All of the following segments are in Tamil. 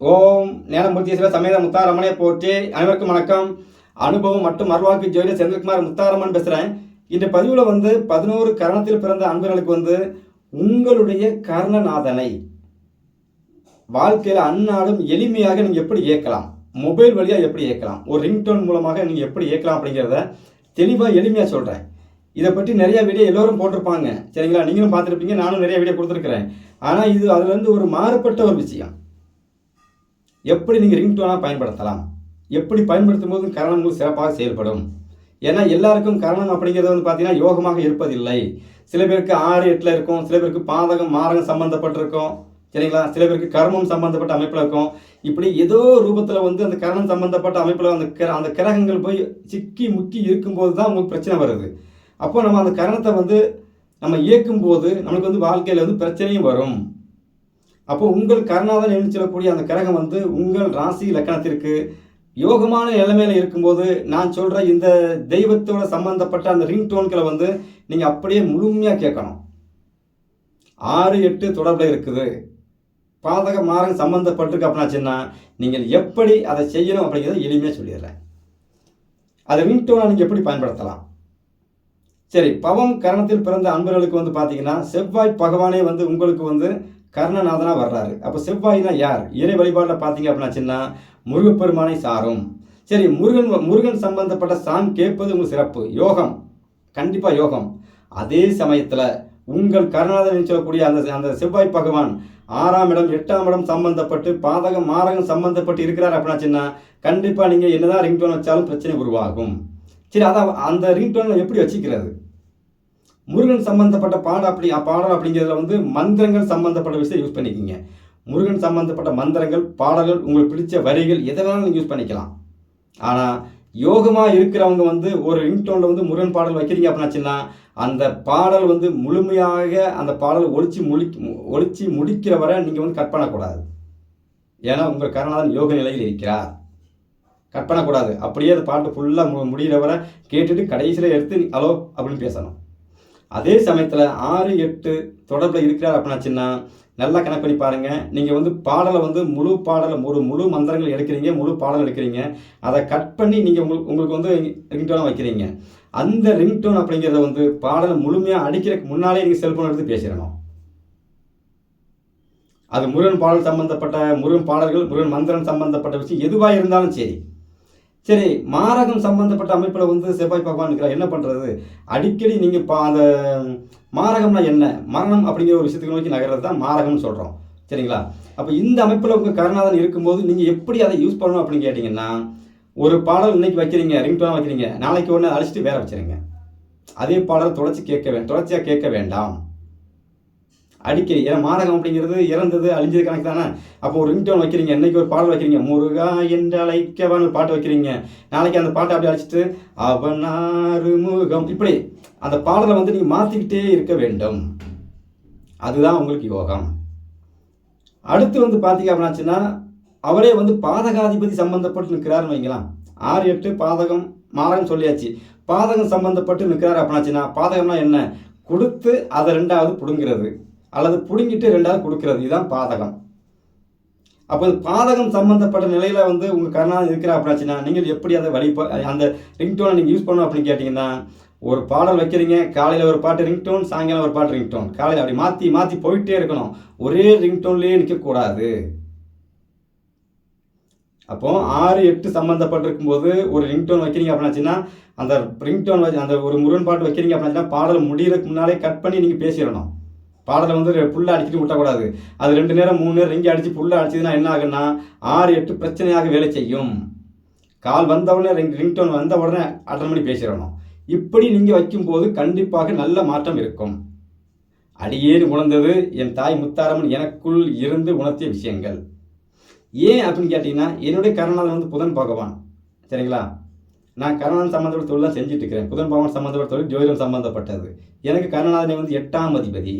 ஓம் ஞானமூர்த்தீஸ்வர சமேத முத்தாரம்மனை போற்றி. அனைவருக்கும் வணக்கம். அனுபவம் மற்றும் அருள்வாக்கு ஜோதி செந்தில்குமார் முத்தாரம்மன் பேசுகிறேன் இந்த பதிவில் வந்து பதினோரு கரணத்தில் பிறந்த அன்பர்களுக்கு வந்து உங்களுடைய கர்ணநாதனை வாழ்க்கையில் அந்நாளும் எளிமையாக நீங்கள் எப்படி இயக்கலாம் மொபைல் வழியாக எப்படி இயக்கலாம் ஒரு ரிங்டோன் மூலமாக நீங்கள் எப்படி இயக்கலாம் அப்படிங்கிறத தெளிவாக எளிமையாக சொல்கிறேன் இதை பற்றி நிறைய வீடியோ எல்லோரும் போட்டிருப்பாங்க. சரிங்களா? நீங்களும் பார்த்துருப்பீங்க. நானும் நிறைய வீடியோ கொடுத்துருக்குறேன். ஆனால் இது அதுலேருந்து ஒரு மாறுபட்ட ஒரு விஷயம். எப்படி நீங்கள் ரிங்டோனாக பயன்படுத்தலாம்? எப்படி பயன்படுத்தும் போது கரணங்கள் சிறப்பாக செயல்படும்? ஏன்னா எல்லாருக்கும் கரணம் அப்படிங்கிறது வந்து பார்த்தீங்கன்னா யோகமாக இருப்பதில்லை. சில பேருக்கு ஆறு எட்டில் இருக்கும். சில பேருக்கு பாதகம் மாரகம் சம்மந்தப்பட்டிருக்கும் சரிங்களா? சில பேருக்கு கர்மம் சம்மந்தப்பட்ட அமைப்பில் இருக்கும். இப்படி ஏதோ ரூபத்தில் வந்து அந்த கரணம் சம்மந்தப்பட்ட அமைப்பில் அந்த கிர அந்த கிரகங்கள் போய் சிக்கி முக்கி இருக்கும்போது தான் உங்களுக்கு பிரச்சனை வருது. அப்போ நம்ம அந்த கரணத்தை வந்து நம்ம இயக்கும்போது நமக்கு வந்து வாழ்க்கையில் வந்து பிரச்சனையும் வரும். அப்போ உங்கள் கருணாதன் என்று சொல்லக்கூடிய அந்த கிரகம் வந்து உங்கள் ராசி லக்கணத்திற்கு யோகமான நிலைமையில இருக்கும்போது நான் சொல்ற இந்த தெய்வத்தோட சம்பந்தப்பட்ட அந்த ரிங் டோன்களை வந்து நீங்க அப்படியே முழுமையாக கேட்கணும். ஆறு எட்டு தொடர்பில் இருக்குது. பாதக மாரகம் சம்பந்தப்பட்டிருக்கு அப்படின்னாச்சுன்னா நீங்கள் எப்படி அதை செய்யணும் அப்படிங்கிறத எளிமையாக சொல்லிடுறேன். அதை ரிங் டோனை நீங்கள் எப்படி பயன்படுத்தலாம்? சரி பவம் கரணத்தில் பிறந்த அன்பர்களுக்கு வந்து பார்த்தீங்கன்னா செவ்வாய் பகவானே வந்து உங்களுக்கு வந்து கர்ணநாதனாக வர்றாரு. அப்போ செவ்வாய்னா யார்? இறை வழிபாட்டில் பார்த்தீங்க அப்படின்னாச்சுன்னா முருகப்பெருமானை சாரும். சரி முருகன் முருகன் சம்பந்தப்பட்ட சாங் கேட்பது உங்கள் சிறப்பு. யோகம். கண்டிப்பாக யோகம். அதே சமயத்தில் உங்கள் கருணாதன் சொல்லக்கூடிய அந்த அந்த செவ்வாய் பகவான் ஆறாம் இடம் எட்டாம் இடம் சம்பந்தப்பட்டு பாதகம் மாரகம் சம்பந்தப்பட்டு இருக்கிறார் அப்படின்னாச்சுன்னா கண்டிப்பாக நீங்கள் என்னதான் ரிங்டோன் வச்சாலும் பிரச்சனை உருவாகும். சரி அதான் அந்த ரிங்டோனை எப்படி வச்சுக்கிறது? முருகன் சம்பந்தப்பட்ட பாடம் அப்படி பாடல் அப்படிங்கிறதுல வந்து மந்திரங்கள் சம்பந்தப்பட்ட விஷயம் யூஸ் பண்ணிக்கிங்க. முருகன் சம்பந்தப்பட்ட மந்திரங்கள் பாடல்கள் உங்களுக்கு பிடிச்ச வரிகள் எதை வேணாலும் நீங்கள் யூஸ் பண்ணிக்கலாம். ஆனால் யோகமாக இருக்கிறவங்க வந்து ஒரு ரிங்டோனில் வந்து முருகன் பாடல் வைக்கிறீங்க அப்படின்னாச்சுன்னா அந்த பாடல் வந்து முழுமையாக அந்த பாடல் ஒழிச்சு முழி ஒழிச்சு முடிக்கிற வரை நீங்கள் வந்து கட் பண்ணக்கூடாது. ஏன்னா உங்கள் கருணாதன் யோக நிலையில் இருக்கிறார். கட் பண்ணக்கூடாது. அப்படியே அந்த பாட்டு ஃபுல்லாக முடிகிற வரை கேட்டுட்டு கடைசியில் எடுத்து ஹலோ அப்படின்னு பேசணும். அதே சமயத்தில் ஆறு எட்டு தொடர்பில் இருக்கிறார் அப்படின்னாச்சுன்னா நல்லா கணக்கு பண்ணி பாருங்கள் நீங்கள் வந்து பாடலை வந்து முழு பாடலை ஒரு முழு மந்திரங்கள் எடுக்கிறீங்க முழு பாடல் எடுக்கிறீங்க. அதை கட் பண்ணி நீங்கள் உங்களுக்கு உங்களுக்கு வந்து ரிங்டோனாக வைக்கிறீங்க. அந்த ரிங்டோன் அப்படிங்கிறத வந்து பாடலை முழுமையாக அடிக்கிறதுக்கு முன்னாலே நீங்கள் செல்ஃபோன் எடுத்து பேசிடணும். அது முருகன் பாடல் சம்பந்தப்பட்ட முருகன் பாடல்கள் முருகன் மந்திரம் சம்பந்தப்பட்ட விஷயம் எதுவாக இருந்தாலும் சரி. சரி மாரகம் சம்பந்தப்பட்ட அமைப்பில் வந்து செவ்வாய் பகவான் இருக்கிறார். என்ன பண்ணுறது அடிக்கடி நீங்கள் பா அந்த மாரகம்னா என்ன? மரணம் அப்படிங்கிற ஒரு விஷயத்துக்கு நோக்கி நகர்றது தான் மாரகம்னு சொல்கிறோம் சரிங்களா? அப்போ இந்த அமைப்பில் உங்கள் கருணாதன் இருக்கும்போது நீங்கள் எப்படி அதை யூஸ் பண்ணணும் அப்படின்னு கேட்டிங்கன்னா ஒரு பாடல் இன்னைக்கு வைக்கிறீங்க ரிங்டோனாக வைக்கிறீங்க நாளைக்கு ஒன்று அழிச்சிட்டு வேற வச்சுருங்க. அதே பாடல் தொடர்ச்சி கேட்க வே தொடர்ச்சியாக கேட்க வேண்டாம். அடிக்கடி. ஏன்னா மாதகம் அப்படிங்கிறது இறந்தது அழிஞ்சது கணக்கு தானே அப்போ ஒரு ரிங்டோன் வைக்கிறீங்க இன்னைக்கு ஒரு பாடல் வைக்கிறீங்க? முருகா என்று அழைக்கவான்னு ஒரு பாட்டு வைக்கிறீங்க. நாளைக்கு அந்த பாட்டை அப்படி அழைச்சிட்டு அவனாறு முகம் இப்படி. அந்த பாடலை வந்து நீங்கள் மாற்றிக்கிட்டே இருக்க வேண்டும். அதுதான் உங்களுக்கு யோகம். அடுத்து வந்து பார்த்தீங்க அப்படின்னாச்சுன்னா அவரே வந்து பாதகாதிபதி சம்பந்தப்பட்டு நிற்கிறாருன்னு வைங்களாம் ஆறு எட்டு பாதகம் மாதகம் சொல்லியாச்சு. பாதகம் சம்பந்தப்பட்டு நிற்கிறார் அப்படின்னாச்சுன்னா பாதகம்னா என்ன? கொடுத்து அதை ரெண்டாவது பிடுங்கிறது. அல்லது பிடுங்கிட்டு ரெண்டாவது கொடுக்கறது. இதுதான் பாதகம். அப்போ பாதகம் சம்மந்தப்பட்ட நிலையில் வந்து உங்கள் கருணாநிதி இருக்கிறா அப்படின்னாச்சுன்னா நீங்கள் எப்படி அதை வழி அந்த ரிங்டோனை நீங்கள் யூஸ் பண்ணணும் அப்படின்னு கேட்டிங்கன்னா ஒரு பாடல் வைக்கிறீங்க காலையில் ஒரு பாட்டு ரிங்டோன் சாயங்காலம் ஒரு பாட்டு ரிங்டோன். காலையில் அப்படி மாற்றி மாற்றி போயிட்டே இருக்கணும். ஒரே ரிங்டோன்லேயே நிற்கக்கூடாது அப்போ ஆறு எட்டு சம்மந்தப்பட்டிருக்கும் போது ஒரு ரிங்டோன் வைக்கிறீங்க அப்படின்னாச்சுன்னா அந்த ரிங்டோன் வச்சு அந்த ஒரு முருகன் பாட்டு வைக்கிறீங்க அப்படின்னாச்சுன்னா பாடல் முடியறதுக்கு முன்னாலே கட் பண்ணி நீங்கள் பேசிடணும். பாடலை வந்து புல்லாக அடிச்சுட்டு விட்டக்கூடாது. அது ரெண்டு நேரம் மூணு நேரம் ரிங்கி அடித்து புல்லாக அடிச்சதுன்னா என்ன ஆகுன்னா ஆறு எட்டு பிரச்சனையாக வேலை செய்யும். கால் வந்த உடனே ரிங் ரிங்டோன் வந்த உடனே அட்டன் பண்ணி பேசிடணும். இப்படி நீங்கள் வைக்கும்போது கண்டிப்பாக நல்ல மாற்றம் இருக்கும். அடியேன்னு உணர்ந்தது என் தாய் முத்தாரம்மன் எனக்குள் இருந்து உணர்த்திய விஷயங்கள். ஏன் அப்படின்னு கேட்டிங்கன்னா என்னுடைய கருணாதன் வந்து புதன் பகவான். சரிங்களா? நான் கருணாதன் சம்மந்தப்பட்ட தொழில் தான் செஞ்சுட்டு இருக்கிறேன். புதன் பகவான் சம்மந்தப்பட்ட தொழில் ஜோதிடம் சம்மந்தப்பட்டது எனக்கு கருணாதனை வந்து எட்டாம் அதிபதி.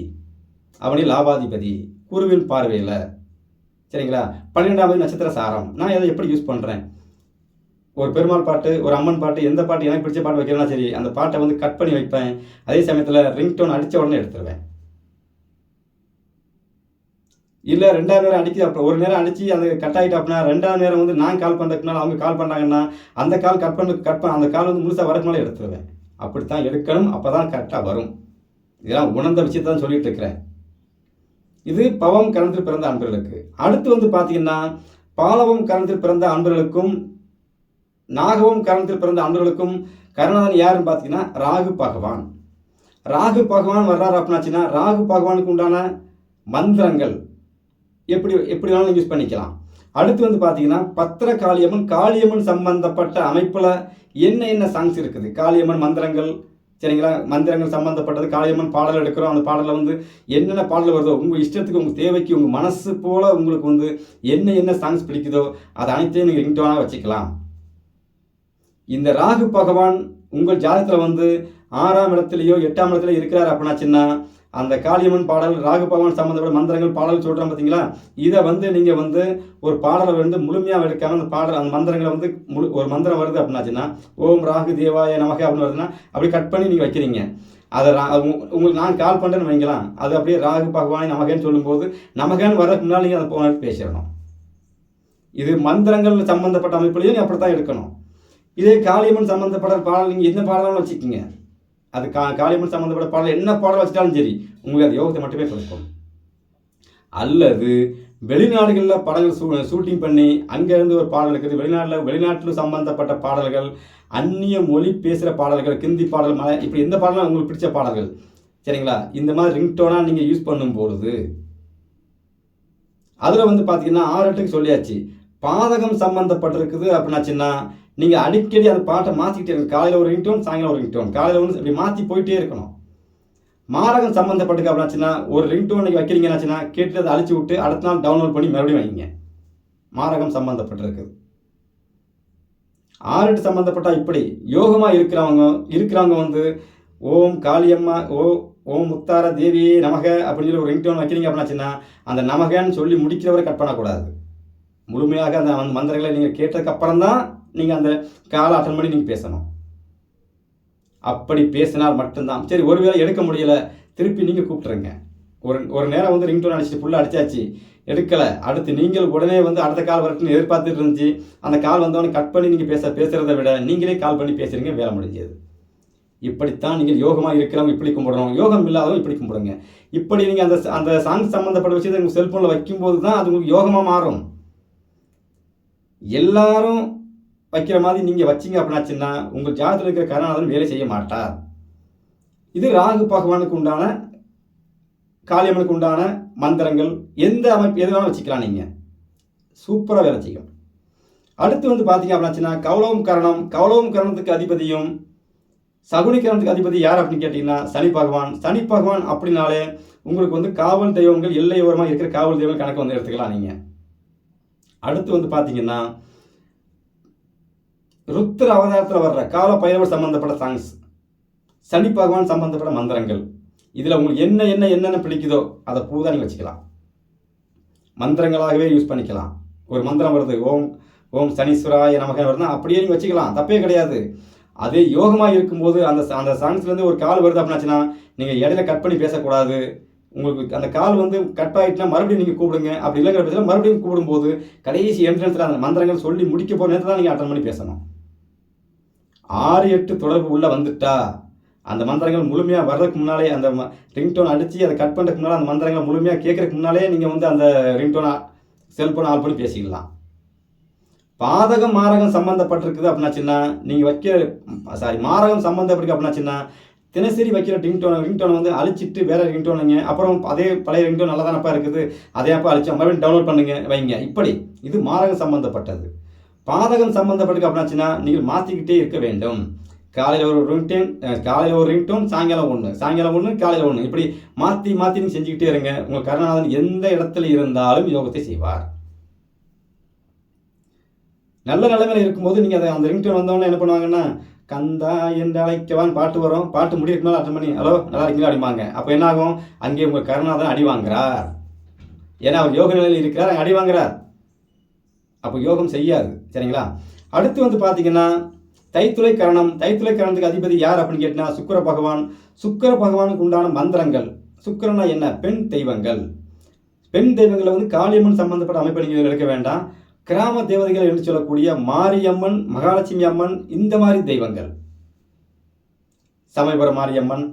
அவனே லாபாதிபதி குருவின் பார்வையில். சரிங்களா? பன்னிரெண்டாவது நட்சத்திர சாரம். நான் அதை எப்படி யூஸ் பண்ணுறேன் ஒரு பெருமாள் பாட்டு ஒரு அம்மன் பாட்டு எந்த பாட்டு எனக்கு பிடிச்ச பாட்டு வைக்கிறேன்னா சரி அந்த பாட்டை வந்து கட் பண்ணி வைப்பேன். அதே சமயத்தில் ரிங்டோன் அடித்த உடனே எடுத்துருவேன். இல்லை ரெண்டாவது நேரம் அடிக்குது அப்போ ஒரு நேரம் அடித்து அது கட் ஆகிட்டு அப்படின்னா ரெண்டாவது நேரம் வந்து நான் கால் பண்ணுறதுனால அவங்க கால் பண்ணாங்கன்னா அந்த கால் கட் பண்ண கட் பண்ண அந்த கால் வந்து முழுசாக வரக்கு மேலே எடுத்துருவேன். அப்படித்தான் எடுக்கணும் அப்போ தான் கரெக்டாக வரும். இதெல்லாம் உணர்ந்த விஷயத்தான் சொல்லிட்டு இருக்கிறேன். இது பவம் கரணத்தில் பிறந்த அன்பர்களுக்கு. அடுத்து வந்து பார்த்தீங்கன்னா பாலவம் கரணத்தில் பிறந்த அன்பர்களுக்கும் நாகவம் கரணத்தில் பிறந்த அன்பர்களுக்கும் கருணாதன் யாருன்னு பார்த்தீங்கன்னா ராகு பகவான். ராகு பகவான் வர்றாரு அப்படின்னாச்சுன்னா ராகு பகவானுக்கு உண்டான மந்திரங்கள் எப்படி எப்படி வேணாலும் யூஸ் பண்ணிக்கலாம். அடுத்து வந்து பார்த்தீங்கன்னா பத்திர காளியம்மன் காளியம்மன் சம்பந்தப்பட்ட அமைப்பில் என்ன என்ன சாங்ஸ் இருக்குது? காளியம்மன் மந்திரங்கள் சரிங்களா? மந்திரங்கள் சம்மந்தப்பட்டது காளியம்மன் பாடல் எடுக்கிறோம். அந்த பாடலில் வந்து என்னென்ன பாடல் வருதோ உங்கள் இஷ்டத்துக்கு உங்கள் தேவைக்கு உங்கள் மனசு போல் உங்களுக்கு வந்து என்ன என்ன சாங்ஸ் பிடிக்குதோ அதை அனைத்தையும் நீங்கள் ரிங்டோனாக வச்சுக்கலாம். இந்த ராகு பகவான் உங்கள் ஜாதகத்தில் வந்து ஆறாம் இடத்துலையோ எட்டாம் இடத்துல இருக்கிறார் அப்படின்னாச்சுன்னா அந்த காளியம்மன் பாடல் ராகு பகவான் சம்மந்தப்பட்ட மந்திரங்கள் பாடல் சொல்கிறோம் பார்த்தீங்களா இதை வந்து நீங்கள் வந்து ஒரு பாடலை வந்து முழுமையாக எடுக்காம அந்த பாடல் அந்த மந்திரங்களை வந்து முழு ஒரு மந்திரம் வருது அப்படின்னாச்சுன்னா ஓம் ராகு தேவாய நமக அப்படின்னு வருதுன்னா அப்படி கட் பண்ணி நீங்கள் வைக்கிறீங்க. அதை உங்களுக்கு நான் கால் பண்ணுறேன்னு வைங்களேன். அது அப்படியே ராகு பகவானை நமகன்னு சொல்லும்போது நமகன்னு வரதுக்கு முன்னால் நீங்கள் அதை போன பேசிடணும். இது மந்திரங்கள் சம்மந்தப்பட்ட அமைப்புலையும் நீ அப்படி தான் எடுக்கணும். இதே காளியம்மன் சம்மந்தப்பட்ட பாடல் நீங்கள் எந்த பாடலும் வச்சுக்கோங்க. அது கா காளியம்மன் சம்மந்தப்பட்ட பாடல் என்ன பாடல் வச்சிட்டாலும் சரி உங்களுக்கு அது யோகத்தை மட்டுமே கொடுக்கும். அல்லது வெளிநாடுகளில் படங்கள் ஷூ ஷூட்டிங் பண்ணி அங்கேருந்து ஒரு பாடல் இருக்குது. வெளிநாட்டில் வெளிநாட்டில் சம்பந்தப்பட்ட பாடல்கள் அந்நிய மொழி பேசுகிற பாடல்கள் கிந்தி பாடல் மலை இப்படி எந்த பாடலும் உங்களுக்கு பிடிச்ச பாடல்கள்? சரிங்களா? இந்த மாதிரி ரிங்டோனாக நீங்கள் யூஸ் பண்ணும்பொழுது அதில் வந்து பார்த்தீங்கன்னா ஆறு எட்டுக்கு சொல்லியாச்சு. பாதகம் சம்மந்தப்பட்டிருக்குது அப்படின்னாச்சுன்னா நீங்கள் அடிக்கடி அந்த பாட்டை மாற்றிக்கிட்டே இருக்கணும் காலையில் ஒரு ரிங்டோன் சாயங்காலம் ஒரு ரிங்டோன். காலையில் ஒன்று இப்படி மாற்றி போயிட்டே இருக்கணும். மாரகம் சம்மந்தப்பட்டிருக்கு அப்படின்னாச்சுன்னா ஒரு ரிங்டோன் நீங்கள் வைக்கிறீங்கன்னாச்சுன்னா கேட்டு அதை அழிச்சு விட்டு அடுத்த நாள் டவுன்லோட் பண்ணி மறுபடியும் வைங்க. மாரகம் சம்மந்தப்பட்டிருக்குது ஆறுட்டு சம்மந்தப்பட்டால் இப்படி. யோகமாக இருக்கிறவங்க இருக்கிறவங்க வந்து ஓம் காளியம்மா ஓ ஓம் முத்தார தேவியே நமக அப்படின்னு சொல்லி ஒரு ரிங்டோன் வைக்கிறீங்க அப்படின்னாச்சுன்னா அந்த நமகன்னு சொல்லி முடிக்கிறவரை கட் பண்ணக்கூடாது. முழுமையாக அந்த அந்த மந்திரங்களை நீங்கள் கேட்டதுக்கு அப்புறம் தான் நீங்கள் அந்த காலை அட்டன் பண்ணி நீங்கள் பேசணும். அப்படி பேசினால் மட்டும்தான். சரி ஒருவேளை எடுக்க முடியல திருப்பி நீங்கள் கூப்பிட்ருங்க ஒரு ஒரு நேரம் வந்து ரிங்டோன் அடிச்சுட்டு ஃபுல்லாக அடிச்சாச்சு எடுக்கலை. அடுத்து நீங்கள் உடனே வந்து அடுத்த கால் வரட்டுன்னு எதிர்பார்த்துட்டு இருந்துச்சு. அந்த கால் வந்தவொடனே கட் பண்ணி நீங்கள் பேச பேசுகிறத விட நீங்களே கால் பண்ணி பேசுறீங்க வேலை முடிஞ்சது. இப்படித்தான் நீங்கள் யோகமாக இருக்கிறவங்க இப்படி கும்பிடணும். யோகம் இல்லாதவங்க இப்படி கும்பிடுங்க. இப்படி நீங்கள் அந்த அந்த சாங் சம்மந்தப்பட்ட விஷயத்தை உங்கள் செல்ஃபோனில் வைக்கும்போது தான் அது உங்களுக்கு யோகமாக மாறும். எல்லாரும் வைக்கிற மாதிரி நீங்கள் வச்சீங்க அப்படின்னாச்சுன்னா உங்கள் ஜாதகத்தில் இருக்கிற கருணாநாதன் வேலை செய்ய மாட்டார் இது ராகு பகவானுக்கு உண்டான காளியம்மனுக்கு உண்டான மந்திரங்கள் எந்த அமைப்பு எது வேணாலும் வச்சுக்கலாம் நீங்கள் சூப்பராக வேலை செய்யும். அடுத்து வந்து பார்த்தீங்க அப்படின்னாச்சுன்னா கௌலவம் கரணம் கௌலவம் கரணத்துக்கு அதிபதியும் சகுனி கரணத்துக்கு அதிபதி யார் அப்படின்னு கேட்டிங்கன்னா சனி பகவான். சனி பகவான் அப்படின்னாலே உங்களுக்கு வந்து காவல் தெய்வங்கள் எல்லையோரமாக இருக்கிற காவல் தெய்வங்கள் கணக்கு வந்து எடுத்துக்கலாம் நீங்கள் அடுத்து வந்து பார்த்தீங்கன்னா ருத்ர அவதாரத்தில் வர்ற கால பைரவர் சம்பந்தப்பட்ட சாங்ஸ் சனி பகவான் சம்பந்தப்பட்ட மந்திரங்கள் இதில் உங்களுக்கு என்ன என்ன என்னென்ன பிடிக்குதோ அதை பூதா நீங்கள் வச்சுக்கலாம். மந்திரங்களாகவே யூஸ் பண்ணிக்கலாம். ஒரு மந்திரம் வருது ஓம் ஓம் சனீஸ்வராய நமக்கு வருதுன்னா அப்படியே நீங்கள் வச்சுக்கலாம். தப்பே கிடையாது. அதே யோகமாக இருக்கும்போது அந்த அந்த சாங்ஸ்லேருந்து ஒரு கால் வருது அப்படின்னாச்சுன்னா நீங்கள் இடையில கட் பண்ணி பேசக்கூடாது. உங்களுக்கு அந்த கால் வந்து கட் ஆகிட்டுனா மறுபடியும் நீங்கள் கூப்பிடுங்க. அப்படி இல்லைங்கிற பட்சத்தில் மறுபடியும் கூப்பிடும்போது கடைசி என்ட்ரன்ஸில் அந்த மந்திரங்கள் சொல்லி முடிக்க போகிற நேரத்தில் தான் நீங்கள் அட்டன் பண்ணி பேசணும். ஆறு எட்டு தொடர்பு உள்ளே வந்துட்டா. அந்த மந்திரங்கள் முழுமையாக வர்றதுக்கு முன்னாலே அந்த ரிங்டோன் அடித்து அதை கட் பண்ணுறதுக்கு முன்னால் அந்த மந்திரங்களை முழுமையாக கேட்கறதுக்கு முன்னாலே நீங்கள் வந்து அந்த ரிங்டோனை செல்ஃபோனை ஆல் பண்ணி பேசிக்கலாம். பாதகம் மாரகம் சம்மந்தப்பட்டிருக்குது அப்படின்னாச்சுன்னா நீங்கள் வைக்கிற சாரி மாரகம் சம்மந்தப்பட்டிருக்கு அப்படின்னாச்சுன்னா தினசரி வைக்கிற ரிங்டோன் ரிங்டோனை வந்து அழிச்சிட்டு வேறு ரிங்டோனுங்க அப்புறம் அதே பழைய ரிங்டோன் நல்லா தானப்பா இருக்குது அதே அப்போ அழிச்சா மறுபடியும் டவுன்லோட் பண்ணுங்க வைங்க. இப்படி இது மாரகம் சம்மந்தப்பட்டது பாதகம் சம்மந்தப்பட்டு அப்படின்னாச்சுன்னா நீங்கள் மாற்றிக்கிட்டே இருக்க வேண்டும். காலையில் ஒரு ரிங்டோன் காலையில் ஒரு ரிங்டோன் சாயங்காலம் ஒன்று சாயங்காலம் ஒன்று காலையில் ஒன்று இப்படி மாற்றி மாற்றி நீங்கள் செஞ்சுக்கிட்டே இருங்க. உங்கள் கருணாநாதன் எந்த இடத்துல இருந்தாலும் யோகத்தை செய்வார். நல்ல நிலைமையில் இருக்கும்போது நீங்கள் அதை அந்த ரிங்டோன் வந்தவொடனே என்ன பண்ணுவாங்கன்னா கந்தா என்று அழைக்கவான். பாட்டு வரும். பாட்டு முடியிருக்கு மேலே அட்டன் பண்ணி ஹலோ நல்லா இருக்கீங்களா? அடிப்பாங்க அப்போ என்ன ஆகும் அங்கே உங்கள் கருணாதான் அடி வாங்குறார். ஏன்னா அவர் யோக நிலையில் இருக்கிறார் அங்கே அடி வாங்குறார். அப்போ யோகம் செய்யாது சரிங்களா? அடுத்து வந்து பார்த்தீங்கன்னா தைத்துளை கரணம். தைத்துளை கரணத்துக்கு அதிபதி யார் அப்படின்னு கேட்டினா சுக்கிர பகவான். சுக்கிர பகவானுக்கு உண்டான மந்திரங்கள். சுக்கரனா என்ன? பெண் தெய்வங்கள். பெண் தெய்வங்களை வந்து காளியம்மன் சம்பந்தப்பட்ட அமைப்பை நீங்கள் எடுக்க வேண்டாம். கிராம தேவதைகள் என்று சொல்லக்கூடிய மாரியம்மன் மகாலட்சுமி அம்மன் இந்த மாதிரி தெய்வங்கள். சமயபுரம் மாரியம்மன்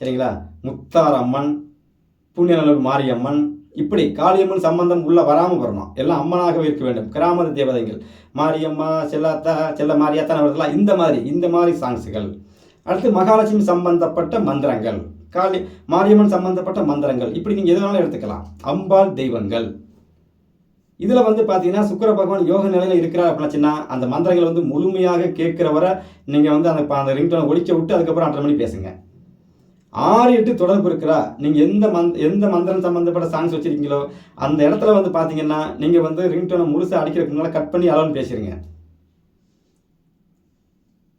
சரிங்களா? முத்தார் அம்மன் புண்ணியநல்லூர் மாரியம்மன் இப்படி காளியம்மன் சம்பந்தம் உள்ள வராமல் வரணும் எல்லாம் அம்மனாகவே இருக்க வேண்டும். கிராமத்து தேவதைகள் மாரியம்மா செல்லாத்தா செல்ல மாரியாத்தான் வருதெல்லாம் இந்த மாதிரி இந்த மாதிரி சாங்ஸுகள். அடுத்து மகாலட்சுமி சம்பந்தப்பட்ட மந்திரங்கள். காளி மாரியம்மன் சம்பந்தப்பட்ட மந்திரங்கள். இப்படி நீங்கள் எதுனாலும் எடுத்துக்கலாம். அம்பாள் தெய்வங்கள். இதில் வந்து பார்த்தீங்கன்னா சுக்கிர பகவான் யோக நிலையில் இருக்கிறார் அப்படின்னாச்சுன்னா அந்த மந்திரங்கள் வந்து முழுமையாக கேட்குற வரை நீங்கள் வந்து அந்த அந்த ரிங்டோனை ஒழிக்க விட்டு அதுக்கப்புறம் அட்டரை மணி பேசுங்க. ஆறு எட்டு தொடர்பு இருக்கிறா? நீங்கள் எந்த மந்த் எந்த மந்திரம் சம்மந்தப்பட்ட சாங்ஸ் வச்சுருக்கீங்களோ அந்த இடத்துல வந்து பார்த்தீங்கன்னா நீங்கள் வந்து ரிங்டோனை முழுசாக அடிக்கிறதுக்கு முன்னால் கட் பண்ணி அளவுன்னு பேசுறீங்க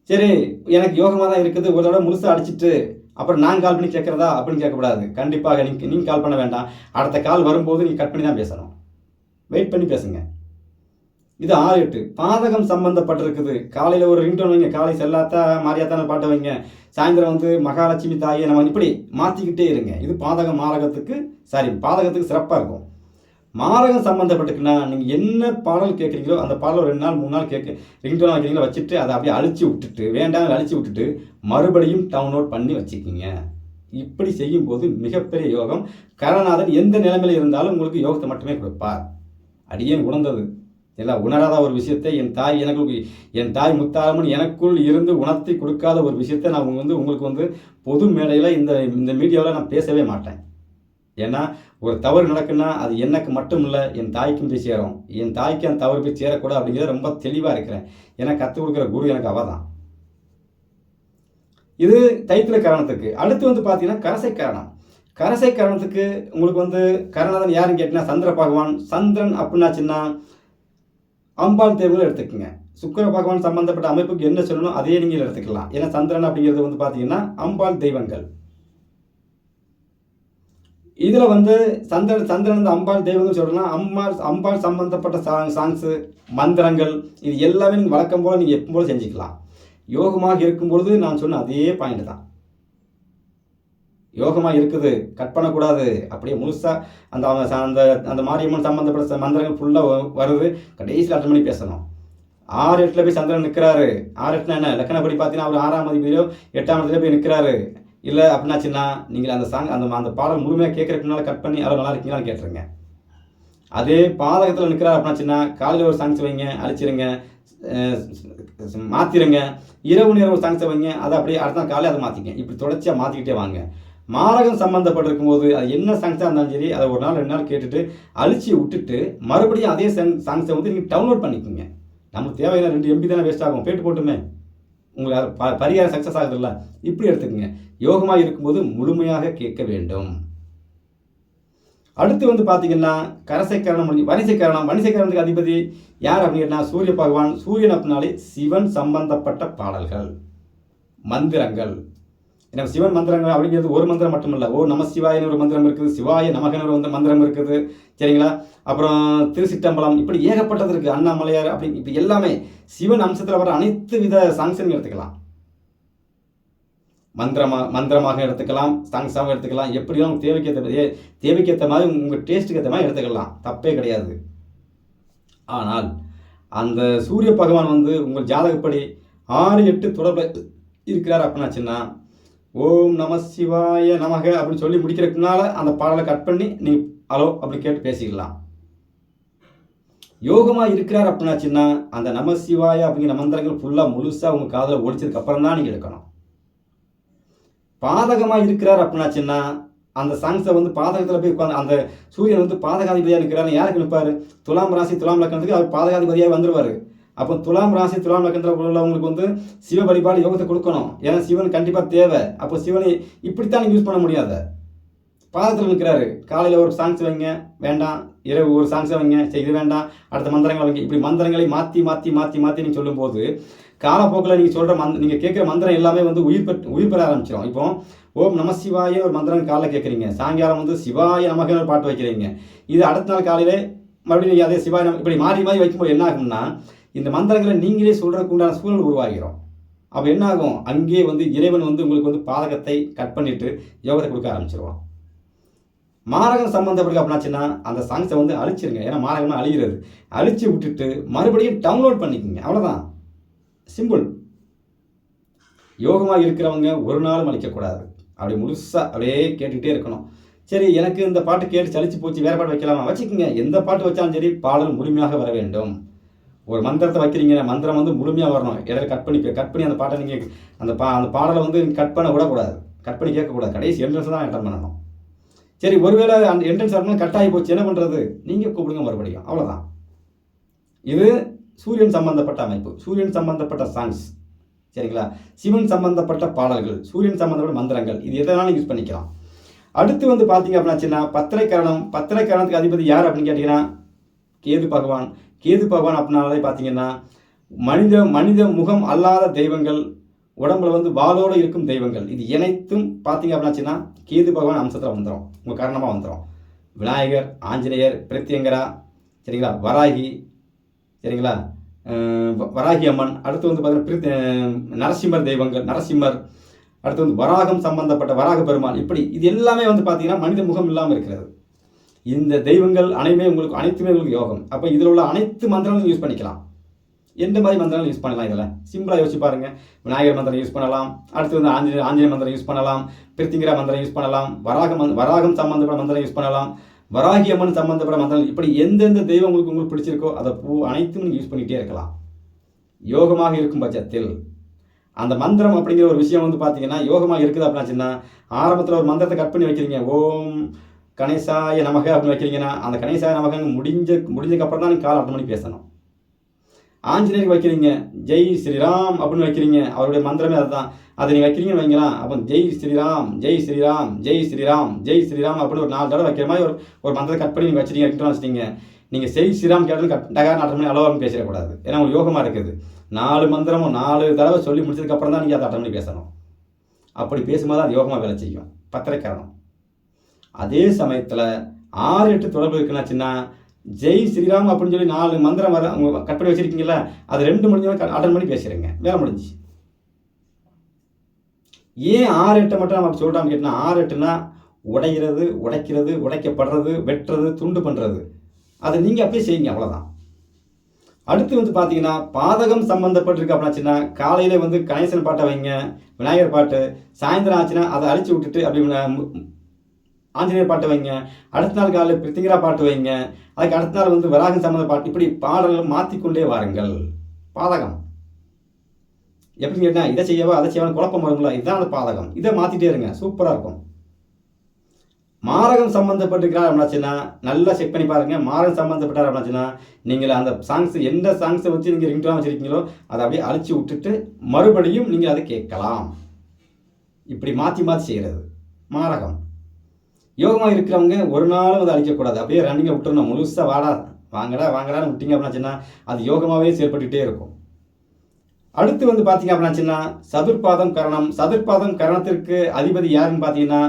சரி எனக்கு யோகமாக தான் இருக்குது ஒரு தடவை முழுசாக அடிச்சிட்டு அப்புறம் நான் கால் பண்ணி கேட்குறதா அப்படின்னு கேட்கக்கூடாது. கண்டிப்பாக நீங்கள் நீங்கள் கால் பண்ண வேண்டாம். அடுத்த கால் வரும்போது நீங்கள் கட் பண்ணி தான் பேசணும். வெயிட் பண்ணி பேசுங்கள் இது ஆறு எட்டு. பாதகம் சம்பந்தப்பட்டிருக்குது. காலையில் ஒரு ரிங்டோன் வைங்க. காலை செல்லாத்தா மாரியாத்தான பாட்டை வைங்க. சாயந்தரம் வந்து மகாலட்சுமி தாயை நம்ம இப்படி மாற்றிக்கிட்டே இருங்க. இது பாதகம் மாரகத்துக்கு சாரி பாதகத்துக்கு சிறப்பாக இருக்கும். மாரகம் சம்மந்தப்பட்டுக்குன்னா நீங்கள் என்ன பாடல் கேட்குறீங்களோ அந்த பாடல் ரெண்டு நாள் மூணு நாள் கேட்க ரிங்டோன் வைக்கிறீங்களோ வச்சுட்டு அதை அப்படியே அழிச்சு விட்டுட்டு வேண்டாம் அழிச்சு விட்டுட்டு மறுபடியும் டவுன்லோட் பண்ணி வச்சுக்கிங்க. இப்படி செய்யும்போது மிகப்பெரிய யோகம். கரநாதன் எந்த நிலைமையில் இருந்தாலும் உங்களுக்கு யோகத்தை மட்டுமே கொடுப்பார். அடியே உணர்ந்தது. இல்லை உணராத ஒரு விஷயத்தை என் தாய் எனக்கு என் தாய் முத்தாரம்மன் எனக்குள் இருந்து உணர்த்தி கொடுக்காத ஒரு விஷயத்தை நான் வந்து உங்களுக்கு வந்து பொது மேடையில் இந்த இந்த மீடியாவில் நான் பேசவே மாட்டேன். ஏன்னா ஒரு தவறு நடக்குன்னா அது எனக்கு மட்டும் இல்லை என் தாய்க்கும் போய் சேரும். என் தாய்க்கு அந்த தவறு போய் சேரக்கூடாது அப்படிங்கிறத ரொம்ப தெளிவாக இருக்கிறேன். ஏன்னா கற்றுக் கொடுக்குற குரு எனக்கு அவ தான் இது தைத்திர காரணத்துக்கு. அடுத்து வந்து பார்த்தீங்கன்னா கரசை காரணம். கரசை காரணத்துக்கு உங்களுக்கு வந்து கரணாதன் யாருன்னு கேட்டிங்கன்னா சந்திர பகவான். சந்திரன் அப்படின்னாச்சுன்னா அம்பாள் தேர்வுகள் எடுத்துக்கோங்க. சுக்கர பகவான் சம்பந்தப்பட்ட அமைப்புக்கு என்ன சொல்லணும் அதே நீங்கள் எடுத்துக்கலாம். ஏன்னா சந்திரன் அப்படிங்கிறது வந்து பார்த்தீங்கன்னா அம்பாள் தெய்வங்கள். இதில் வந்து சந்திரன் சந்திரன் வந்து அம்பாள் தெய்வங்கள் சொல்லலாம். அம்பாள் அம்பாள் சம்பந்தப்பட்ட சாங் சாங்ஸு மந்திரங்கள் இது எல்லாமே நீங்கள் வழக்கம் போல் நீங்கள் எப்போ செஞ்சுக்கலாம். யோகமாக இருக்கும்பொழுது நான் சொன்ன அதே பாயிண்ட் தான். யோகமாக இருக்குது கட் பண்ணக்கூடாது. அப்படியே முழுசாக அந்த அந்த அந்த மாரியம்மன் சம்மந்தப்பட்ட மந்திரங்கள் ஃபுல்லாக வருது. கடைசியில் அட்டன் பண்ணி பேசணும். ஆறு எட்டில் போய் சந்திரன் நிற்கிறாரு ஆறு எட்டுனா என்ன? லக்கணப்படி பார்த்தீங்கன்னா அவர் ஆறாம் மதிப்பிலோ எட்டாம் இடத்துல போய் நிற்கிறாரு இல்லை அப்படின்னாச்சுன்னா நீங்கள் அந்த சாங் அந்த அந்த பாடல் முழுமையாக கேட்குறதுக்கு முன்னால் கட் பண்ணி யாரோ நல்லா இருக்கீங்களான்னு கேட்டுருங்க. அதே பாதகத்தில் நிற்கிறார் அப்படின்னாச்சுன்னா காலையில் ஒரு சாங்ஸ் வைங்க அழிச்சிருங்க மாற்றிடுங்க இரவு நேரம் ஒரு சாங்ஸை வைங்க அதை அப்படியே அடுத்த காலையில் அதை மாற்றிங்க இப்படி தொடர்ச்சியாக மாற்றிக்கிட்டே வாங்க. மாரகம் சம்மந்தப்பட்டிருக்கும் போது அது என்ன சாங்ஸாக இருந்தாலும் சரி அதை ஒரு நாள் ரெண்டு நாள் கேட்டுட்டு அழிச்சு விட்டுட்டு மறுபடியும் அதே சாங் சாங்ஸை வந்து நீங்கள் டவுன்லோட் பண்ணிக்கோங்க. நமக்கு தேவையான ரெண்டு எம்பி தானே வேஸ்ட் ஆகும். பேட்டு போட்டுமே. உங்களுக்கு ப பரிகாரம் சக்ஸஸ் ஆகுதுல்ல. இப்படி எடுத்துக்கோங்க. யோகமாக இருக்கும்போது முழுமையாக கேட்க வேண்டும். அடுத்து வந்து பார்த்தீங்கன்னா கரசைக்கரணம் முடிஞ்சு வரிசைக்கரணம் வரிசைக்கரணத்துக்கு அதிபதி யார் அப்படின்னா சூரிய பகவான். சூரியன் அப்படின்னாலே சிவன் சம்பந்தப்பட்ட பாடல்கள் மந்திரங்கள். ஏன்னா சிவன் மந்திரங்கள் அப்படிங்கிறது ஒரு மந்திரம் மட்டுமல்ல. ஓ நம சிவாயன்னு ஒரு மந்திரம் இருக்குது சிவாய நமகன ஒரு மந்திரம் இருக்குது. சரிங்களா? அப்புறம் திருச்சிட்டம்பலம் இப்படி ஏகப்பட்டது இருக்குது அண்ணாமலையார் அப்படி இப்படி எல்லாமே சிவன் அம்சத்தில் வர அனைத்து வித சாங்ஸையும் எடுத்துக்கலாம். மந்திரமாக மந்திரமாக எடுத்துக்கலாம் சாங்ஸாகவும் எடுத்துக்கலாம். எப்படியும் தேவைக்கு தேவைக்கேற்ற மாதிரி உங்கள் டேஸ்ட்டுக்கு ஏற்ற மாதிரி எடுத்துக்கலாம். தப்பே கிடையாது. ஆனால் அந்த சூரிய பகவான் வந்து உங்கள் ஜாதகப்படி ஆறு எட்டு தொடர்பு இருக்கிறார் அப்படின்னாச்சுன்னா ஓம் நம சிவாய நமக அப்படின்னு சொல்லி முடிக்கிறதுக்குனால அந்த பாடலை கட் பண்ணி நீ ஹலோ அப்படி கேட்டு பேசிக்கலாம். யோகமாக இருக்கிறார் அப்படின்னாச்சுன்னா அந்த நம சிவாய அப்படிங்கிற மந்திரங்கள் ஃபுல்லாக முழுசாக உங்கள் காதில் ஒழிச்சதுக்கு அப்புறம் தான் நீங்கள் எடுக்கணும். பாதகமாக இருக்கிறார் அப்படின்னாச்சுன்னா அந்த சாங்ஸை வந்து பாதகத்தில் போய் உட்காந்து அந்த சூரியன் வந்து பாதகாதிபதியாக இருக்கிறாரு யாருக்கு நிற்பார் துலாம் ராசி துலாம் லக்கணத்துக்கு அவர் பாதகாதிபதியாக வந்துடுவார் அப்போ துலாம் ராசி துலாம் லக்கணத்தில் உள்ளவங்களுக்கு வந்து சிவ வழிபாடு யோகத்தை கொடுக்கணும். ஏன்னா சிவன் கண்டிப்பாக தேவை. அப்போ சிவனை இப்படித்தான் நீங்கள் யூஸ் பண்ண முடியாத. பாதத்தில் நிற்கிறாரு காலையில் ஒரு சாங்ஸ் வைங்க. வேண்டாம். இரவு ஒரு சாங்ஸை வைங்க. சரி இது வேண்டாம். அடுத்த மந்திரங்கள் வைங்க. இப்படி மந்திரங்களை மாற்றி மாற்றி மாற்றி மாற்றி நீங்கள் சொல்லும்போது காலப்போக்கில் நீங்கள் சொல்கிற மந்த் நீங்கள் கேட்குற மந்திரம் எல்லாமே வந்து உயிர் பெற் உயிர் பெற ஆரம்பிச்சிடும் இப்போ ஓம் நம சிவாய ஒரு மந்திரம் காலைல கேட்குறீங்க. சாயங்காலம் வந்து சிவாய நமக்கு ஒரு பாட்டு வைக்கிறீங்க. இது அடுத்த நாள் காலையில் மறுபடியும் அதே சிவாய இப்படி மாறி மாறி வைக்கும்போது என்ன ஆகும்னா இந்த மந்திரங்களை நீங்களே சொல்கிறதுக்கு உண்டான சூழல் உருவாகிறோம். அப்போ என்ன ஆகும் அங்கே வந்து இறைவன் வந்து உங்களுக்கு வந்து பாதகத்தை கட் பண்ணிவிட்டு யோகத்தை கொடுக்க ஆரம்பிச்சிருவான். மாரகம் சம்மந்தப்பட்ட அப்படின்னாச்சுன்னா அந்த சாங்ஸை வந்து அழிச்சிருங்க. ஏன்னா மாரகமாக அழிகிறது. அழிச்சு விட்டுட்டு மறுபடியும் டவுன்லோட் பண்ணிக்கோங்க. அவ்வளோதான் சிம்பிள் யோகமாக இருக்கிறவங்க ஒரு நாளும் அழிக்கக்கூடாது. அப்படி முழுசாக அப்படியே கேட்டுக்கிட்டே இருக்கணும். சரி எனக்கு இந்த பாட்டு கேட்டு சலிச்சு போச்சு வேறு பாட்டு வைக்கலாமா? வச்சுக்கோங்க. எந்த பாட்டு வச்சாலும் சரி பாடல் முழுமையாக வர வேண்டும். ஒரு மந்திரத்தை வைக்கிறீங்க மந்திரம் வந்து முழுமையாக வரணும். இடையில கட் பண்ணி கட் பண்ணி அந்த பாட்டை நீங்கள் அந்த பா அந்த பாடலை வந்து கட் பண்ண விடக்கூடாது. கட் பண்ணி கேட்கக்கூடாது. கடைசி என்ட்ரன்ஸ் தான் அட்டன் பண்ணணும். சரி ஒருவேளை அந்த என்ட்ரன்ஸ் அட்டன் கட் ஆகி போச்சு என்ன பண்ணுறது நீங்கள் கூப்பிடுங்க மறுபடியும். அவ்வளோதான் இது சூரியன் சம்பந்தப்பட்ட அமைப்பு. சூரியன் சம்பந்தப்பட்ட சாங்ஸ் சரிங்களா? சிவன் சம்பந்தப்பட்ட பாடல்கள். சூரியன் சம்பந்தப்பட்ட மந்திரங்கள். இது எதனாலும் யூஸ் பண்ணிக்கலாம். அடுத்து வந்து பார்த்தீங்க அப்படின்னாச்சுன்னா பத்திரை கரணம் பத்திரை கரணத்துக்கு அதிபதி யார் அப்படின்னு கேட்டிங்கன்னா கேது பகவான். கேது பகவான் அப்படின்னாலே பார்த்தீங்கன்னா மனித மனித முகம் அல்லாத தெய்வங்கள் உடம்புல வந்து வாளோடு இருக்கும் தெய்வங்கள். இது இணைத்தும் பார்த்தீங்க அப்படின்னாச்சுன்னா கேது பகவான் அம்சத்தில் வந்துடும் உங்கள் காரணமாக வந்துடும் விநாயகர் ஆஞ்சநேயர் பிரத்யங்கரா சரிங்களா? வராகி சரிங்களா? வராகி அம்மன் அடுத்து வந்து பார்த்தீங்கன்னா நரசிம்மர் தெய்வங்கள் நரசிம்மர் அடுத்து வந்து வராகம் சம்பந்தப்பட்ட வராக பெருமாள் இப்படி இது எல்லாமே வந்து பார்த்தீங்கன்னா மனித முகம் இல்லாமல் இருக்கிறது. இந்த தெய்வங்கள் அனைமே உங்களுக்கு அனைத்துமே உங்களுக்கு யோகம். அப்போ இதில் உள்ள அனைத்து மந்திரங்களும் யூஸ் பண்ணிக்கலாம். எந்த மாதிரி மந்திரங்களும் யூஸ் பண்ணலாம் இதில்? சிம்பிளாக யோசிச்சு பாருங்கள் விநாயகர் மந்திரம் யூஸ் பண்ணலாம். அடுத்து வந்து ஆஞ்சநேய ஆஞ்சநேய மந்திரம் யூஸ் பண்ணலாம். பிரித்திங்கிற மந்திரம் யூஸ் பண்ணலாம். வராகம் வராகம் சம்மந்தப்பட்ட மந்திரம் யூஸ் பண்ணலாம். வராகி அம்மன் சம்பந்தப்பட்ட மந்திரம் இப்படி எந்தெந்த தெய்வம் உங்களுக்கு உங்களுக்கு பிடிச்சிருக்கோ அதை பூ அனைத்தும் நீங்கள் யூஸ் பண்ணிகிட்டே இருக்கலாம். யோகமாக இருக்கும் பட்சத்தில். அந்த மந்திரம் அப்படிங்கிற ஒரு விஷயம் வந்து பார்த்தீங்கன்னா யோகமாக இருக்குது அப்படின்னாச்சுன்னா ஆரம்பத்தில் ஒரு மந்திரத்தை கட் பண்ணி வைக்கிறீங்க. ஓம் கணேசாய நமக அப்படின்னு வைக்கிறீங்கன்னா அந்த கணேசாய நமக முடிஞ்ச முடிஞ்சதுக்கப்புறம் தான் நீங்கள் கால் அட்டன் பண்ணி பேசணும். ஆஞ்சநேயருக்கு வைக்கிறீங்க ஜெய் ஸ்ரீராம் அப்படின்னு வைக்கிறீங்க அவருடைய மந்திரமே அதுதான். அதை நீங்கள் வைக்கிறீங்கன்னு வைங்களா அப்போ ஜெய் ஸ்ரீராம் ஜெய் ஸ்ரீராம் ஜெய் ஸ்ரீராம் ஜெய் ஸ்ரீராம் அப்படின்னு ஒரு நாலு தடவை வைக்கிற மாதிரி ஒரு ஒரு மந்திரத்தை கட் பண்ணி நீங்கள் வச்சிருக்கீங்க வச்சிட்டீங்க. நீங்கள் ஜெய் ஸ்ரீராம் கேட்டாலும் கட் டகார் அட்டன் அளவாக பேசிடக்கூடாது. ஏன்னா உங்களுக்கு யோகமாக இருக்குது. நாலு மந்திரமும் நாலு தடவை சொல்லி முடிச்சதுக்கப்புறம் தான் நீங்கள் அதை அட்டன் பண்ணி பேசணும். அப்படி பேசும்போது அது யோகமாக வேலை செய்யும் பத்திரக்காரணம். அதே சமயத்தில் ஆறு எட்டு தொடர்பு இருக்குன்னாச்சுன்னா ஜெய் ஸ்ரீராம் அப்படின்னு சொல்லி நாலு மந்திரம் வர அவங்க கட் பண்ணி அது ரெண்டு முடிஞ்சவங்க அட்டன் பண்ணி பேசுகிறேங்க வேலை முடிஞ்சு ஏன் ஆறு எட்டை மட்டும் நம்ம சொல்கிறான்னு கேட்டால் ஆறு எட்டுனா உடைகிறது உடைக்கிறது உடைக்கப்படுறது வெட்டுறது துண்டு பண்ணுறது அதை நீங்கள் அப்படியே செய்யுங்க அவ்வளோதான் அடுத்து வந்து பார்த்தீங்கன்னா பாதகம் சம்மந்தப்பட்டிருக்கு அப்படின்னாச்சுன்னா காலையில் வந்து கணேசன் பாட்டை வைங்க விநாயகர் பாட்டு சாயந்தரம் ஆச்சுன்னா அதை அழிச்சு விட்டுட்டு அப்படி ஆஞ்சநேயர் பாட்டு வைங்க. அடுத்த நாள் காலையில் பிரித்திங்கரா பாட்டு வைங்க. அதுக்கு அடுத்த நாள் வந்து வராகம் சம்மந்த பாட்டு. இப்படி பாடல்கள் மாற்றிக்கொண்டே வாருங்கள். பாதகம். எப்படி கேட்டால் இதை செய்யவா அதை செய்யவா குழப்பம் வருங்களா இதுதான் அந்த பாதகம். இதை மாற்றிட்டே இருங்க. சூப்பராக இருக்கும். மாரகம் சம்மந்தப்பட்டிருக்கிறார் அப்படின்னாச்சுன்னா நல்லா செக் பண்ணி பாருங்கள் மாரகம் சம்மந்தப்பட்டார் அப்படின்னாச்சுன்னா நீங்கள் அந்த சாங்ஸ் எந்த சாங்ஸை வச்சு நீங்கள் ரிங்டோன் வச்சிருக்கீங்களோ அதை அப்படியே அழிச்சு விட்டுட்டு மறுபடியும் நீங்கள் அதை கேட்கலாம். இப்படி மாற்றி மாற்றி செய்கிறது மாரகம். யோகமாக இருக்கிறவங்க ஒரு நாளும் அதை அழிக்கக்கூடாது. அப்படியே ரன்னிங்கை விட்டுறணும். முழுசாக வாடா வாங்கடா வாங்கடான்னு விட்டீங்க அப்படின்னாச்சுன்னா அது யோகமாகவே செயல்பட்டுகிட்டே இருக்கும். அடுத்து வந்து பார்த்தீங்க அப்படின்னாச்சுன்னா சதுர்பாதம் கரணம். சதுர்பாதம் கரணத்திற்கு அதிபதி யாருன்னு பார்த்தீங்கன்னா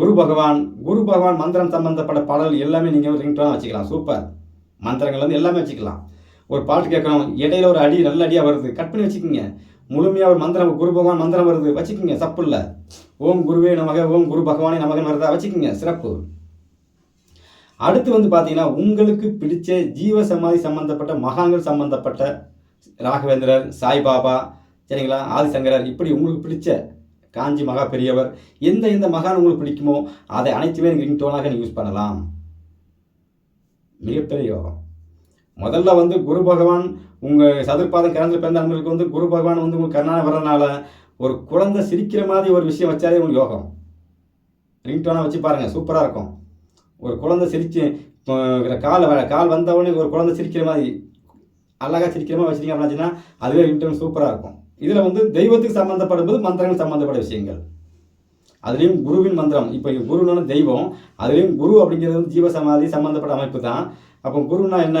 குரு பகவான். குரு பகவான் மந்திரம் சம்பந்தப்பட்ட பாடல் எல்லாமே நீங்கள் ரிங்டோனாக வச்சுக்கலாம். சூப்பர் மந்திரங்கள் வந்து எல்லாமே வச்சுக்கலாம். ஒரு பாட்டு கேட்கணும். இடையில ஒரு அடி நல்ல அடியாக வருது. கட் பண்ணி வச்சுக்கோங்க. முழுமையாக ஒரு மந்திரம் குரு பகவான் மந்திரம் வருது. வச்சுக்கோங்க தப்பு இல்லை ஓம் குருவே நமக ஓம் குரு பகவானே நமகன் வருதா? வச்சுக்கோங்க சிறப்பு. அடுத்து வந்து பார்த்தீங்கன்னா உங்களுக்கு பிடிச்ச ஜீவ சமாதி சம்பந்தப்பட்ட மகான்கள் சம்பந்தப்பட்ட ராகவேந்திரர் சாய்பாபா சரிங்களா? ஆதிசங்கரர் இப்படி உங்களுக்கு பிடிச்ச காஞ்சி மகா பெரியவர் எந்த எந்த மகான் உங்களுக்கு பிடிக்குமோ அதை அனைத்துமே நீங்கள் ரிங்டோனாக நீங்கள் யூஸ் பண்ணலாம். மிகப்பெரிய யோகம். முதல்ல வந்து குரு பகவான் உங்கள் சதுர்பாதம் கிடந்த பிறந்த அன்பர்களுக்கு வந்து குரு பகவான் வந்து உங்களுக்கு கண்ணான வர்றதுனால ஒரு குழந்தை சிரிக்கிற மாதிரி ஒரு விஷயம் வச்சாலே உங்களுக்கு யோகம். ரிங்டோனாக வச்சு பாருங்கள் சூப்பராக இருக்கும். ஒரு குழந்தை சிரிச்சு இப்போ கால் கால் வந்தவொடனே ஒரு குழந்தை சிரிக்கிற மாதிரி அழகாக சிரிக்கிற மாதிரி வச்சிருக்கீங்க அப்படின்னா அதுவே ரிங்டோன் சூப்பராக இருக்கும். இதில் வந்து தெய்வத்துக்கு சம்மந்தப்படும் போது மந்திரங்கள் சம்மந்தப்பட்ட விஷயங்கள். அதுலேயும் குருவின் மந்திரம். இப்போ குருன்னு தெய்வம் அதுலேயும் குரு அப்படிங்கிறது வந்து ஜீவசமாதி சம்மந்தப்பட்ட அமைப்பு தான். அப்போ குருன்னா என்ன?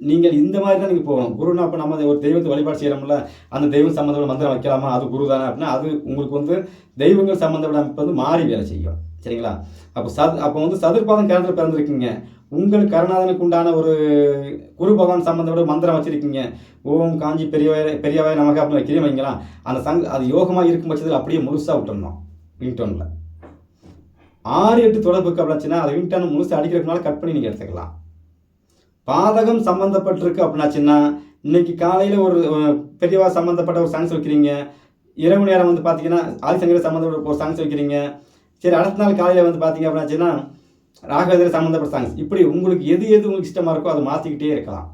நீங்கள் இந்த மாதிரி தான் நீங்கள் போகணும். குருனா அப்போ நம்ம ஒரு தெய்வத்தை வழிபாடு செய்கிறோம்ல அந்த தெய்வம் சம்மந்தப்பட்ட மந்திரம் வைக்கலாமா? அது குரு தானே அப்படின்னா அது உங்களுக்கு வந்து தெய்வங்கள் சம்மந்தப்பட்ட அமைப்பு வந்து மாறி வேலை செய்யும். சரிங்களா? அப்போ சத் அப்போ வந்து சதுர்பாதம் கேரளத்தில் பிறந்திருக்கீங்க. உங்களுக்கு கருணாதனுக்கு உண்டான ஒரு குரு பகவான் சம்மந்தப்பட்ட மந்திரம் வச்சிருக்கீங்க. ஓம் காஞ்சி பெரியவாய் பெரியவாய் நமக்கு அப்படின்னு வைக்கிறீங்க வைங்களா? அந்த சங் அது யோகமாக இருக்கும் பட்சத்தில் அப்படியே முழுசாக விட்டுருந்தோம் விங்டோனில் ஆறு எட்டு தொடர்புக்கு அப்படின்னா அதை விங்டோன் முழுசாக அடிக்கிறதுனால கட் பண்ணி நீங்கள் எடுத்துக்கலாம். பாதகம் சம்மந்தப்பட்டிருக்கு அப்படின்னாச்சுன்னா இன்னைக்கு காலையில் ஒரு பெரியவா சம்மந்தப்பட்ட ஒரு சாங்ஸ் வைக்கிறீங்க. இரவு நேரம் வந்து பார்த்தீங்கன்னா ஆதிசங்கர சம்மந்தப்பட்ட ஒரு சாங்ஸ் வைக்கிறீங்க. சரி அடுத்த நாள் காலையில் வந்து பார்த்தீங்க அப்படின்னாச்சுன்னா ராகவேந்திர சம்மந்தப்பட்ட சாங்ஸ் இப்படி உங்களுக்கு எது எது உங்களுக்கு இஷ்டமாக இருக்கோ அதை மாற்றிக்கிட்டே இருக்கலாம்.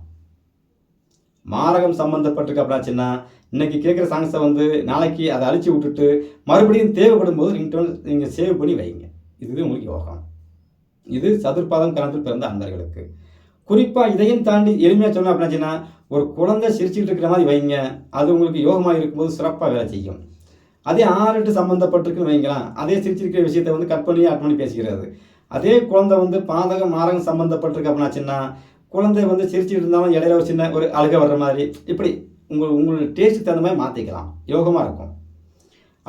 மாரகம் சம்மந்தப்பட்டிருக்கு அப்படின்னாச்சுன்னா இன்னைக்கு கேட்குற சாங்ஸை வந்து நாளைக்கு அதை அழிச்சு விட்டுட்டு மறுபடியும் தேவைப்படும் போது ரிங்டோன் நீங்கள் சேவ் பண்ணி வைங்க. இதுவே உங்களுக்கு யோகம். இது சதுர்பாதம் கலந்து பிறந்த அன்பர்களுக்கு. குறிப்பாக இதையும் தாண்டி எளிமையாக சொன்னோம் அப்படின்னாச்சுன்னா ஒரு குழந்தை சிரிச்சுக்கிட்டு இருக்கிற மாதிரி வைங்க. அது உங்களுக்கு யோகமாக இருக்கும்போது சிறப்பாக வேலை செய்யும். அதே ஆறு எட்டு சம்மந்தப்பட்டிருக்குன்னு வைங்களேன் அதே சிரிச்சிருக்கிற விஷயத்தை வந்து கட் பண்ணி அட் பண்ணி பேசிக்கிறது. அதே குழந்தை வந்து பாதகம் மாரகம் சம்மந்தப்பட்டிருக்கு அப்படின்னாச்சுன்னா குழந்தை வந்து சிரிச்சுட்டு இருந்தாலும் இடையில ஒரு சின்ன ஒரு அழுக வர்ற மாதிரி இப்படி உங்கள் உங்களோட டேஸ்ட்டுக்கு தகுந்த மாதிரி மாற்றிக்கலாம் யோகமாக இருக்கும்.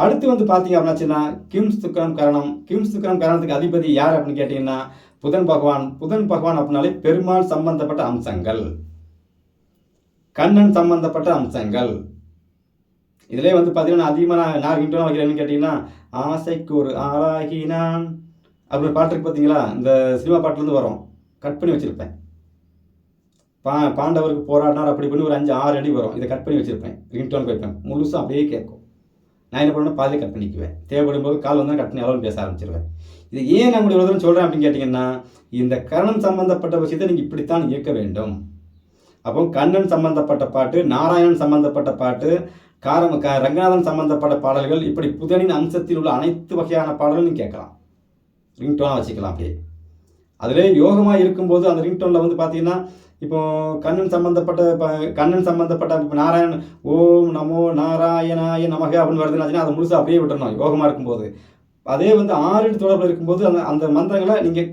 அடுத்து வந்து பார்த்தீங்க அப்படின்னாச்சுன்னா கிம்ஸ் துக்கரம் கரணம். கிம்ஸ் துக்கரம் கரணத்துக்கு அதிபதி யார் அப்படின்னு கேட்டிங்கன்னா புதன் பகவான். புதன் பகவான் அப்படின்னாலே பெருமாள் சம்பந்தப்பட்ட அம்சங்கள். கண்ணன் சம்பந்தப்பட்ட அம்சங்கள். இதிலே வந்து பார்த்தீங்கன்னா அதிகமாக நான் நான் ரிங்டோன் வைக்கிறேன்னு கேட்டிங்கன்னா ஆசைக்கு ஒரு ஆளாகினான் அப்படின்னு பாட்டு இருக்கு பார்த்தீங்களா? இந்த சினிமா பாட்டுலேருந்து வரும். கட் பண்ணி வச்சுருப்பேன். பா பாண்டவருக்கு போராடினார் அப்படி பண்ணி ஒரு அஞ்சு ஆறு அடி வரும். இதை கட் பண்ணி வச்சுருப்பேன். ரிங்டோன் வைப்பேன் முழுசும் அப்படியே கேட்கும். நான் என்ன பண்ணுவேன் பாதியில் கட் பண்ணிக்குவேன். தேவைப்படும் போது கால் வந்தால் கட் பண்ணி அளவு பேச ஆரம்பிச்சிருவேன். இது ஏன் நான் உங்களுடைய உதவி சொல்கிறேன் அப்படின்னு கேட்டிங்கன்னா இந்த கரணம் சம்பந்தப்பட்ட விஷயத்தை நீங்கள் இப்படித்தான் இயக்க வேண்டும். அப்போ கண்ணன் சம்பந்தப்பட்ட பாட்டு நாராயணன் சம்பந்தப்பட்ட பாட்டு காரம் க ரங்கநாதன் சம்பந்தப்பட்ட பாடல்கள் இப்படி புதனின் அம்சத்தில் உள்ள அனைத்து வகையான பாடல்களும் நீங்கள் கேட்கலாம். ரிங்டோனாக வச்சுக்கலாம் அப்படியே. அதிலே யோகமாக இருக்கும்போது அந்த ரிங்டோனில் வந்து பார்த்தீங்கன்னா இப்போ கண்ணன் சம்பந்தப்பட்ட இப்போ கண்ணன் சம்பந்தப்பட்ட இப்போ நாராயணன் ஓம் நமோ நாராயணாய நமக அப்படின்னு வருதுன்னு அதை முழுசாக அப்படியே விட்டுறணும் யோகமாக இருக்கும்போது. அதே வந்து ஆறு தொடர்பில் இருக்கும்போது அந்த அந்த மந்திரங்களை நீங்கள்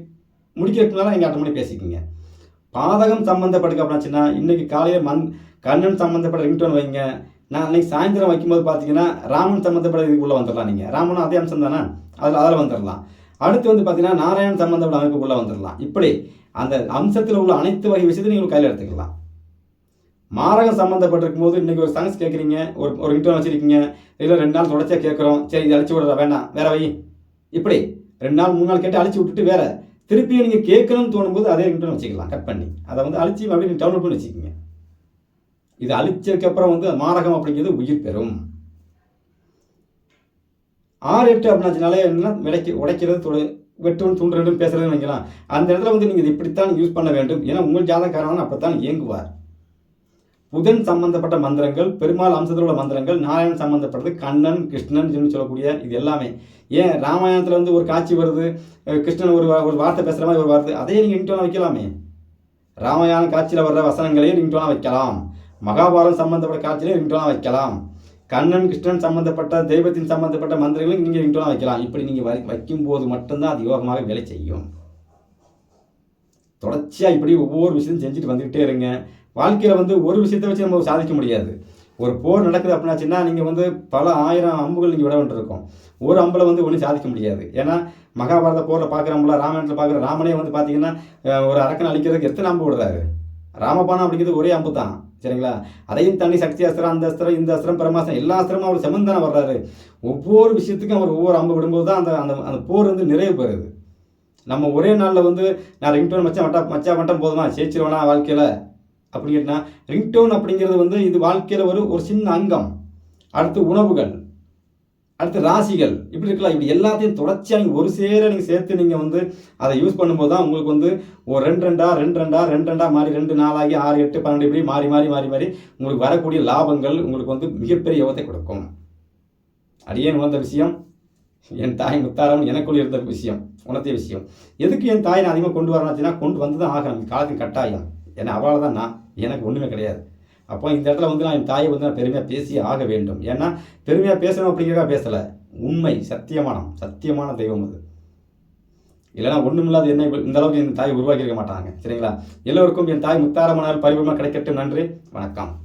முடிக்கிறதுனால நீங்கள் அட்டன் பண்ணி பேசிக்கிங்க. பாதகம் சம்மந்தப்பட்டுக்கு அப்படின்னாச்சுன்னா இன்றைக்கி காலையில் மண் கண்ணன் சம்மந்தப்பட்ட ரிங்டோன் வைங்க. நான் அன்றைக்கி சாயந்தரம் வைக்கும்போது பார்த்தீங்கன்னா ராமன் சம்மந்தப்பட்ட இதுக்குள்ளே வந்துடலாம் நீங்கள் ராமனும் அதே அம்சம் தானே அதில் அதில் வந்துடலாம். அடுத்து வந்து பார்த்தீங்கன்னா நாராயணன் சம்மந்தப்பட்ட அமைப்புக்குள்ளே வந்துடலாம். இப்படி அந்த அம்சத்தில் உள்ள அனைத்து வகை விஷயத்தையும் நீங்கள் கையில் எடுத்துக்கலாம். மாரகம் சம்மந்தப்பட்டிருக்கும் போது இன்றைக்கி ஒரு சாங்ஸ் கேட்குறீங்க ஒரு ஒரு இன்டர்வல் வச்சுருக்கீங்க இல்லை ரெண்டு நாள் தொடர்ச்சியாக கேட்குறோம் சரி இது அழிச்சு விடுறா வேண்டாம் வேற வை இப்படி ரெண்டு நாள் மூணு நாள் கேட்டு அழிச்சு விட்டுட்டு வேற திருப்பியும் நீங்கள் கேட்கணும்னு தோணும்போது அதே இன்டர்வல் வச்சுக்கலாம் கட் பண்ணி. அதை வந்து அழிச்சு அப்படியே டவுன்லோட் பண்ணி வச்சுக்கோங்க. இது அழிச்சதுக்கப்புறம் வந்து மாரகம் அப்படிங்கிறது உயிர் பெறும். ஆறு எட்டு அப்படின்னாச்சுனாலே என்ன விடைக்கு உடைக்கிறது தொழில் வெட்டு துண்டு ரெண்டும் பேசுறதுன்னு வைக்கலாம் அந்த இடத்துல வந்து நீங்கள் இது இப்படித்தான் யூஸ் பண்ண வேண்டும். ஏன்னா உங்கள் ஜாதகாரன் அப்படித்தான் இயங்குவார். புதன் சம்பந்தப்பட்ட மந்திரங்கள் பெருமாள் அம்சத்தில் உள்ள மந்திரங்கள் நாராயணன் சம்பந்தப்பட்டது கண்ணன் கிருஷ்ணன் சொல்லக்கூடிய இது எல்லாமே. ஏன்? ராமாயணத்தில் வந்து ஒரு காட்சி வருது கிருஷ்ணன் ஒரு ஒரு வார்த்தை பேசுகிற மாதிரி ஒரு வார்த்தை அதையே நீங்கள் இன்டோனா வைக்கலாமே. ராமாயண காட்சியில் வர்ற வசனங்களையும் ரிங்டோனா வைக்கலாம். மகாபாரதம் சம்பந்தப்பட்ட காட்சியிலையும் ரிங்டோனா வைக்கலாம். கண்ணன் கிருஷ்ணன் சம்பந்தப்பட்ட தெய்வத்தின் சம்பந்தப்பட்ட மந்திரங்களையும் நீங்கள் ரிங்டோனா வைக்கலாம். இப்படி நீங்கள் வை வைக்கும்போது மட்டும்தான் அது யோகமாக வேலை செய்யும். தொடர்ச்சியாக இப்படி ஒவ்வொரு விஷயத்தையும் செஞ்சுட்டு வந்துக்கிட்டே இருங்க. வாழ்க்கையில் வந்து ஒரு விஷயத்தை வச்சு நம்ம சாதிக்க முடியாது. ஒரு போர் நடக்குது அப்படின்னாச்சுன்னா நீங்கள் வந்து பல ஆயிரம் அம்புகள் நீங்கள் விட வேண்டியிருக்கும். ஒரு அம்பில் வந்து ஒன்றும் சாதிக்க முடியாது. ஏன்னா மகாபாரத போரில் பார்க்குறோம்ல ராமாயணத்தில் பார்க்குற ராமனே வந்து பார்த்தீங்கன்னா ஒரு அரக்கனை அழிக்கிறதுக்கு எத்தனை அம்பு விடுறாரு? ராமபானம் அப்படிங்கிறது ஒரே அம்பு தான் சரிங்களா? அதையும் தாண்டி சக்தி அஸ்திரம் அந்த அஸ்திரம் இந்த அஸ்திரம் பிரமாசம் எல்லா அஸ்திரமும் அவர் செமந்தானே வர்றாரு. ஒவ்வொரு விஷயத்துக்கும் அவர் ஒவ்வொரு அம்பு விடும்போது தான் அந்த அந்த அந்த போர் வந்து நிறைவு பெறுது. நம்ம ஒரே நாளில் வந்து நான் ரிங்டோன் மச்சான் மட்டா மச்சா மட்டும் போதுமா? ஜெயிச்சிருவேனா வாழ்க்கையில்? அப்படின்னு கேட்டா ரிங்டோன் அப்படிங்கிறது வந்து இது வாழ்க்கையில் ஒரு ஒரு சின்ன அங்கம். அடுத்து உணவுகள். அடுத்து ராசிகள். இப்படி இருக்கலாம். இப்படி எல்லாத்தையும் தொடர்ச்சியாக நீங்கள் ஒரு சேர நீங்கள் சேர்த்து நீங்கள் வந்து அதை யூஸ் பண்ணும்போது தான் உங்களுக்கு வந்து ஒரு ரெண்டு ரெண்டா ரெண்டு ரெண்டா ரெண்டு ரெண்டா மாறி ரெண்டு நாளாகி ஆறு எட்டு பன்னெண்டு இப்படி மாறி மாறி மாறி மாறி உங்களுக்கு வரக்கூடிய லாபங்கள் உங்களுக்கு வந்து மிகப்பெரிய யோகத்தை கொடுக்கும். அடியேன் உணர்ந்த விஷயம் என் தாய் முத்தாரம் எனக்குள் இருந்த விஷயம் உணர்த்திய விஷயம். எதுக்கு என் தாய் நான் அதிகமாக கொண்டு வரணுச்சுன்னா கொண்டு வந்து தான் ஆகணும். காலத்தின் கட்டாயம். ஏன்னா அவளால் தான் நான் எனக்கு ஒன்றுமே கிடையாது. அப்போ இந்த இடத்துல வந்து நான் என் தாயை வந்து நான் பெருமையாக பேசி ஆக வேண்டும். ஏன்னா பெருமையாக பேசணும் அப்படிங்கிறதா பேசலை. உண்மை சத்தியமானம். சத்தியமான தெய்வம் அது. இல்லைன்னா ஒன்றுமில்லாத என்ன இந்த அளவுக்கு என் தாய் உருவாக்கி இருக்க மாட்டாங்க. சரிங்களா? எல்லோருக்கும் என் தாய் முத்தாரமனால் பரிபூர்ணமாக கிடைக்கட்டும். நன்றி. வணக்கம்.